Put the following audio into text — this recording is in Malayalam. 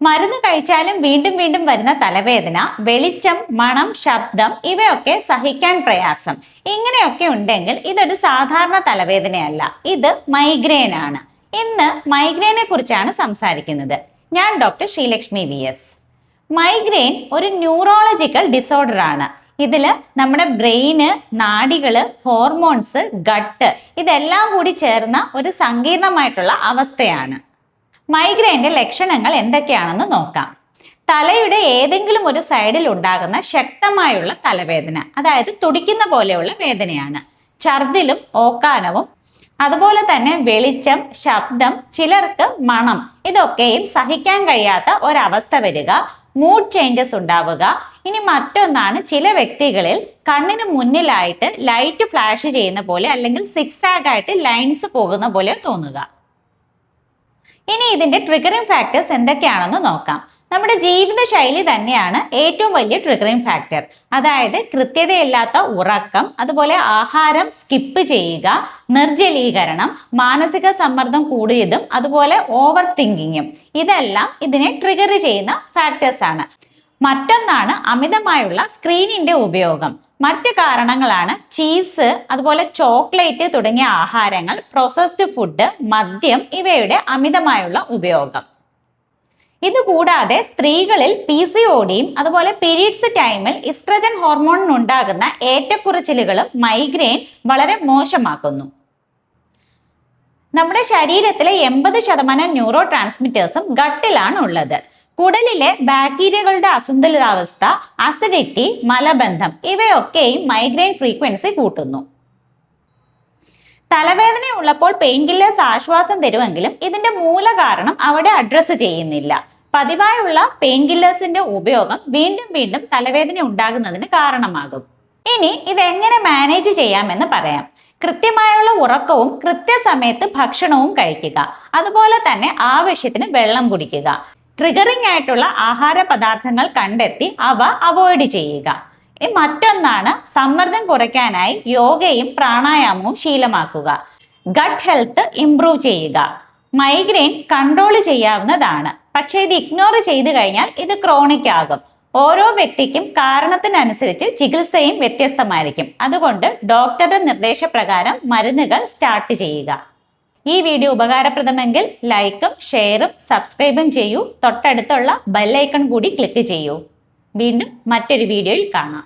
മരുന്ന് കഴിച്ചാലും വീണ്ടും വീണ്ടും വരുന്ന തലവേദന വെളിച്ചം മണം ശബ്ദം ഇവയൊക്കെ സഹിക്കാൻ പ്രയാസം. ഇങ്ങനെയൊക്കെ ഉണ്ടെങ്കിൽ ഇതൊരു സാധാരണ തലവേദനയല്ല. ഇത് മൈഗ്രെയിൻ ആണ്. ഇന്ന് മൈഗ്രെയിനെ കുറിച്ചാണ് സംസാരിക്കുന്നത്. ഞാൻ doctor Sreelakshmi V S migraine ഒരു ന്യൂറോളജിക്കൽ ഡിസോർഡർ ആണ്. ഇതിൽ നമ്മുടെ ബ്രെയിന് നാടികൾ ഹോർമോൺസ് ഗട്ട് ഇതെല്ലാം കൂടി ചേർന്ന ഒരു സങ്കീർണമായിട്ടുള്ള അവസ്ഥയാണ്. മൈഗ്രെയിന്റെ ലക്ഷണങ്ങൾ എന്തൊക്കെയാണെന്ന് നോക്കാം. തലയുടെ ഏതെങ്കിലും ഒരു സൈഡിൽ ഉണ്ടാകുന്ന ശക്തമായുള്ള തലവേദന അതായത് തുടിക്കുന്ന പോലെയുള്ള വേദനയാണ്. ഛർദിലും ഓക്കാനവും അതുപോലെ തന്നെ വെളിച്ചം ശബ്ദം ചിലർക്ക് മണം ഇതൊക്കെയും സഹിക്കാൻ കഴിയാത്ത ഒരവസ്ഥ വരിക മൂഡ് ചേഞ്ചസ് ഉണ്ടാവുക. ഇനി മറ്റൊന്നാണ് ചില വ്യക്തികളിൽ കണ്ണിന് മുന്നിലായിട്ട് ലൈറ്റ് ഫ്ലാഷ് ചെയ്യുന്ന പോലെ അല്ലെങ്കിൽ സിക്സ് ആയിട്ട് ലൈൻസ് പോകുന്ന പോലെ തോന്നുക. ഇനി ഇതിന്റെ ട്രിഗറിംഗ് ഫാക്ടേഴ്സ് എന്തൊക്കെയാണെന്ന് നോക്കാം. നമ്മുടെ ജീവിതശൈലി തന്നെയാണ് ഏറ്റവും വലിയ ട്രിഗറിംഗ് ഫാക്ടർ അതായത് കൃത്യതയില്ലാത്ത ഉറക്കം അതുപോലെ ആഹാരം സ്കിപ്പ് ചെയ്യുക നിർജലീകരണം മാനസിക സമ്മർദ്ദം കൂടിയതും അതുപോലെ ഓവർ തിങ്കിങ്ങും ഇതെല്ലാം ഇതിനെ ട്രിഗർ ചെയ്യുന്ന ഫാക്ടേഴ്സ് ആണ്. മറ്റൊന്നാണ് അമിതമായുള്ള സ്ക്രീനിന്റെ ഉപയോഗം. മറ്റ് കാരണങ്ങളാണ് ചീസ് അതുപോലെ ചോക്ലേറ്റ് തുടങ്ങിയ ആഹാരങ്ങൾ പ്രോസസ്ഡ് ഫുഡ് മദ്യം ഇവയുടെ അമിതമായുള്ള ഉപയോഗം. ഇതുകൂടാതെ സ്ത്രീകളിൽ പി സി ഒടിയും അതുപോലെ പീരീഡ്സ് ടൈമിൽ ഇസ്ട്രജൻ ഹോർമോണിനുണ്ടാകുന്ന ഏറ്റക്കുറച്ചിലുകളും മൈഗ്രെയിൻ വളരെ മോശമാക്കുന്നു. നമ്മുടെ ശരീരത്തിലെ എൺപത് ശതമാനം ന്യൂറോ ട്രാൻസ്മിറ്റേഴ്സും ഗട്ടിലാണ് ഉള്ളത്. കുടലിലെ ബാക്ടീരിയകളുടെ അസന്തുലിതാവസ്ഥ അസിഡിറ്റി മലബന്ധം ഇവയൊക്കെയും മൈഗ്രെയിൻ ഫ്രീക്വൻസി കൂട്ടുന്നു. തലവേദന ഉള്ളപ്പോൾ പെയിൻ കില്ലേഴ്സ് ആശ്വാസം തരുമെങ്കിലും ഇതിന്റെ മൂലകാരണം അവിടെ അഡ്രസ്സ് ചെയ്യുന്നില്ല. പതിവായുള്ള പെയിൻ കില്ലേഴ്സിന്റെ ഉപയോഗം വീണ്ടും വീണ്ടും തലവേദന ഉണ്ടാകുന്നതിന് കാരണമാകും. ഇനി ഇതെങ്ങനെ മാനേജ് ചെയ്യാമെന്ന് പറയാം. കൃത്യമായുള്ള ഉറക്കവും കൃത്യസമയത്ത് ഭക്ഷണവും കഴിക്കുക. അതുപോലെ തന്നെ ആവശ്യത്തിന് വെള്ളം കുടിക്കുക. ട്രിഗറിംഗ് ആയിട്ടുള്ള ആഹാര പദാർത്ഥങ്ങൾ കണ്ടെത്തി അവ അവോയ്ഡ് ചെയ്യുക. മറ്റൊന്നാണ് സമ്മർദ്ദം കുറയ്ക്കാനായി യോഗയും പ്രാണായാമവും ശീലമാക്കുക. ഗട്ട് ഹെൽത്ത് ഇംപ്രൂവ് ചെയ്യുക. മൈഗ്രെയിൻ കൺട്രോൾ ചെയ്യാവുന്നതാണ്. പക്ഷേ ഇത് ഇഗ്നോർ ചെയ്തു കഴിഞ്ഞാൽ ഇത് ക്രോണിക് ആകും. ഓരോ വ്യക്തിക്കും കാരണത്തിനനുസരിച്ച് ചികിത്സയും വ്യത്യസ്തമായിരിക്കും. അതുകൊണ്ട് ഡോക്ടറുടെ നിർദ്ദേശപ്രകാരം മരുന്നുകൾ സ്റ്റാർട്ട് ചെയ്യുക. ഈ വീഡിയോ ഉപകാരപ്രദമെങ്കിൽ ലൈക്കും ഷെയറും സബ്സ്ക്രൈബും ചെയ്യൂ. തൊട്ടടുത്തുള്ള ബെല്ലൈക്കൺ കൂടി ക്ലിക്ക് ചെയ്യൂ. വീണ്ടും മറ്റൊരു വീഡിയോയിൽ കാണാം.